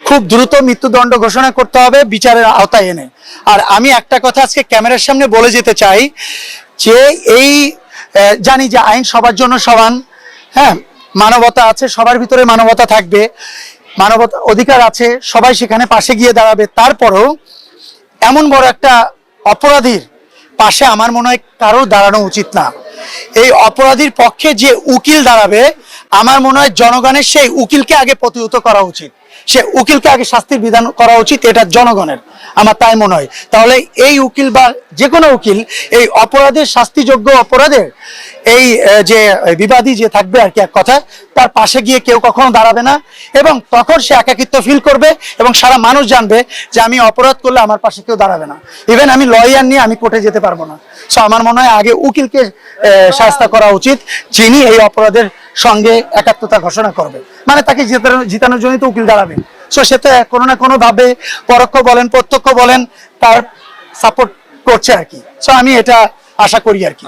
খুব দ্রুত মৃত্যুদণ্ড ঘোষণা করতে হবে, বিচারের আওতায় এনে। আর আমি একটা কথা আজকে ক্যামেরার সামনে বলে যেতে চাই, যে এই জানি যে আইন সবার জন্য সমান হ্যাঁ মানবতা আছে, সবার ভিতরে মানবতা থাকবে, মানবতা অধিকার আছে, সবাই সেখানে পাশে গিয়ে দাঁড়াবে। তারপরেও এমন বড় একটা অপরাধীর পাশে আমার মনে হয় কারও দাঁড়ানো উচিত না। এই অপরাধীর পক্ষে যে উকিল দাঁড়াবে, আমার মনে হয় জনগণের সেই উকিলকে আগে প্রতিহত করা উচিত। সে উকিলকে আগে শাস্তির বিধান করা উচিত, এটা জনগণের। আমার তাই মনে হয়। তাহলে এই উকিল বা যে কোনো উকিল, এই অপরাধের শাস্তিযোগ্য অপরাধের, এই যে বিবাদী যে থাকবে আর কি এক কথা তার পাশে গিয়ে কেউ কখনো দাঁড়াবে না এবং তখন সে একাকিত্ব ফিল করবে এবং সারা মানুষ জানবে যে আমি অপরাধ করলে আমার পাশে কেউ দাঁড়াবে না। ইভেন আমি লয়ার নিয়ে আমি কোর্টে যেতে পারব না। সো আমার মনে হয় আগে উকিলকে শাস্তা করা উচিত, যিনি এই অপরাধের সঙ্গে একাত্মতা ঘোষণা করবে। মানে তাকে জিতানো জিতানোর জন্য তো উকিল দাঁড়াবে। সো সে তো কোনো না কোনোভাবে পরোক্ষ বলেন, প্রত্যক্ষ বলেন, তার সাপোর্ট করছে আর কি। সো আমি এটা আশা করি আর কি।